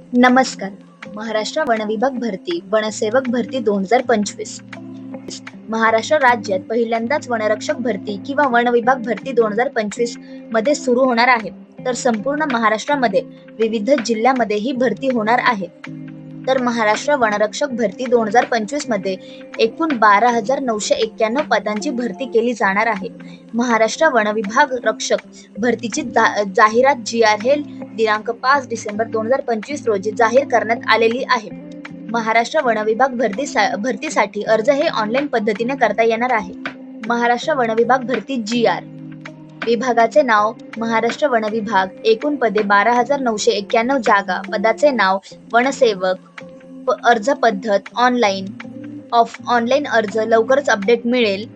नमस्कार. महाराष्ट्र वन विभाग भरती वनसेवक भरती दोन हजार पंचवीस. महाराष्ट्र राज्यात पहिल्यांदाच वनरक्षक भरती किंवा वन विभाग भरती दोन हजार पंचवीसमध्ये सुरू होणार आहे. तर संपूर्ण महाराष्ट्रामध्ये विविध जिल्ह्यामध्ये ही भरती होणार आहे. तर महाराष्ट्र वनरक्षक भरती दोन हजार पंचवीसमध्ये एकूण बारा हजार नऊशे एक्क्याण्णव पदांची भरती केली जाणार आहे. महाराष्ट्र वन विभाग रक्षक भरतीची जा- जाहिरात जी आर हे दिनांक पाच डिसेंबर दोन हजार पंचवीस रोजी जाहीर करण्यात आलेली आहे. महाराष्ट्र वन विभाग भरती भरतीसाठी अर्ज हे ऑनलाईन पद्धतीने करता येणार आहे. महाराष्ट्र वनविभाग भरती जी आर विभागाचे नाव महाराष्ट्र वनविभाग एकूण पदे बारा हजार नऊशे एक्क्याण्णव जागा. पदाचे नाव वनसेवक अर्ज पद्धत ऑनलाईन ऑफ ऑनलाईन अर्ज लवकरच अपडेट मिळेल.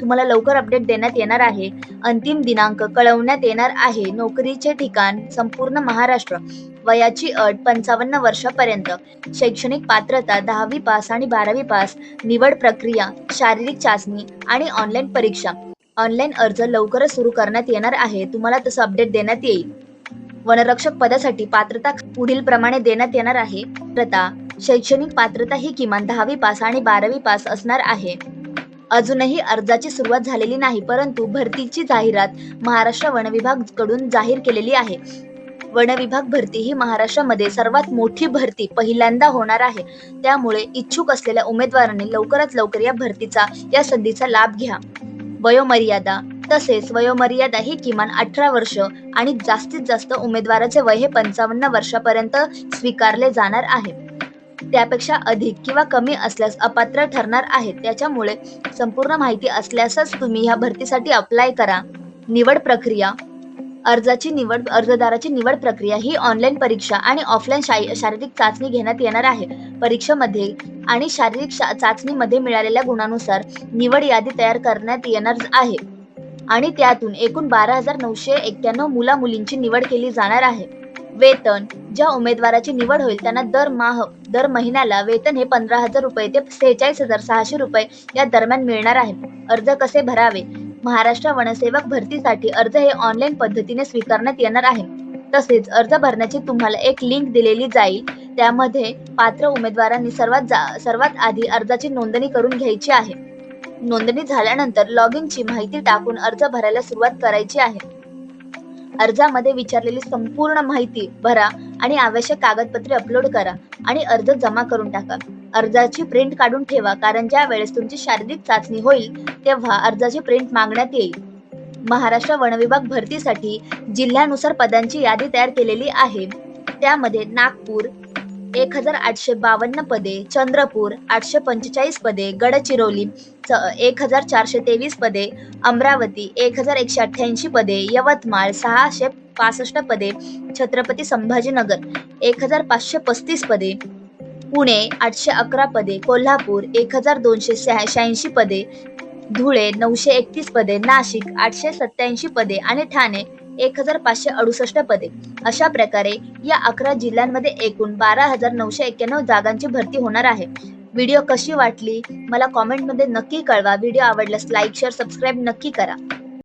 तुम्हाला लवकर अपडेट देण्यात येणार आहे. अंतिम दिनांक कळवण्यात येणार आहे. नोकरीचे ठिकाण संपूर्ण महाराष्ट्र. वयाची अट पंचावन्न वर्षापर्यंत. शैक्षणिक पात्रता दहावी पास आणि बारावी पास. निवड प्रक्रिया शारीरिक चाचणी आणि ऑनलाईन परीक्षा. ऑनलाईन अर्ज लवकरच सुरू करण्यात येणार आहे. तुम्हाला तसं अपडेट देण्यात येईल. वनरक्षक पदासाठी पात्रता पुढील प्रमाणे देण्यात येणार आहे. पात्रता शैक्षणिक पात्रता ही किमान दहावी पास आणि बारावी पास असणार आहे. अजूनही अर्जाची सुरुवात झालेली नाही परंतु भरतीची जाहिरात महाराष्ट्र वन विभागकडून जाहीर केलेली आहे. वन विभाग भरती ही महाराष्ट्रामध्ये सर्वात मोठी भरती पहिल्यांदा होणार आहे. त्यामुळे इच्छुक असलेल्या उमेदवारांनी लवकरात लवकर या भरतीचा या संधीचा लाभ घ्या. वयोमर्यादा तसेच वयोमर्यादा ही किमान अठरा वर्ष आणि जास्तीत जास्त उमेदवाराचे वय हे पंचावन्न वर्षापर्यंत स्वीकारले जाणार आहे. त्यापेक्षा अधिक किंवा कमी असल्यास अपात्र ठरणार आहे त्याच्यामुळे संपूर्ण माहिती असल्यासच तुम्ही ह्या भरतीसाठी अप्लाय करा. निवड प्रक्रिया. अर्जाची निवड अर्जदाराची निवड प्रक्रिया ही ऑनलाईन परीक्षा आणि ऑफलाईन शाई शारीरिक चाचणी घेण्यात येणार आहे. परीक्षेमध्ये आणि शारीरिक शा- चाचणीमध्ये मिळालेल्या गुणानुसार निवड यादी तयार करण्यात येणार आहे. आणि त्यातून एकूण बारा हजार नऊशे एक्क्याण्णव मुला मुलींची निवड केली जाणार आहे. वेतन. ज्या उमेदवाराची निवड होईल त्यांना दर माह दर महिन्याला वेतन हे पंधरा हजार रुपये ते सेहेचाळीस हजार सहाशे रुपये या दरम्यान मिळणार आहे. अर्ज कसे भरावे? महाराष्ट्र वनसेवक भरतीसाठी अर्ज हे ऑनलाईन पद्धतीने स्वीकारण्यात येणार आहे. तसेच अर्ज भरण्याची तुम्हाला एक लिंक दिलेली जाईल. त्यामध्ये पात्र उमेदवारांनी सर्वात जा सर्वात आधी अर्जाची नोंदणी करून घ्यायची आहे. नोंदणी झाल्यानंतर लॉग इनची माहिती टाकून अर्ज भरायला सुरुवात करायची आहे. अर्जामध्ये विचारलेली संपूर्ण माहिती भरा आणि आवश्यक कागदपत्रे अपलोड करा आणि अर्ज जमा करून टाका. अर्जाची प्रिंट काढून ठेवा कारण ज्या वेळेस तुमची शारीरिक चाचणी होईल तेव्हा अर्जाची प्रिंट मागण्यात येईल. महाराष्ट्र वनविभाग भरतीसाठी जिल्ह्यानुसार पदांची यादी तयार केलेली आहे. त्यामध्ये नागपूर एक हजार आठशे बावन्न पदे चंद्रपूर आठशे पंचेचाळीस पदे गडचिरोली च- एक हजार चारशे तेवीस पदे अमरावती एक हजार एकशे अठ्ठ्याऐंशी पदे यवतमाळ सहाशे पासष्ट पदे छत्रपती संभाजीनगर एक हजार पाचशे पस्तीस पदे पुणे आठशे अकरा पदे कोल्हापूर एक हजार दोनशे शहा- शहाऐंशी पदे धुळे नऊशे एकतीस पदे नाशिक आठशे सत्याऐंशी पदे आणि ठाणे एक हजार पाचशे अडुसष्ट पदे. अशा प्रकारे या अकरा जिल्ह्यांमध्ये एकूण बारा हजार नऊशे एक्क्याण्णव जागांची भरती होणार आहे. व्हिडिओ कशी वाटली? मला कॉमेंटमध्ये नक्की कळवा. व्हिडिओ आवडल्यास लाईक शेअर सबस्क्राईब नक्की करा.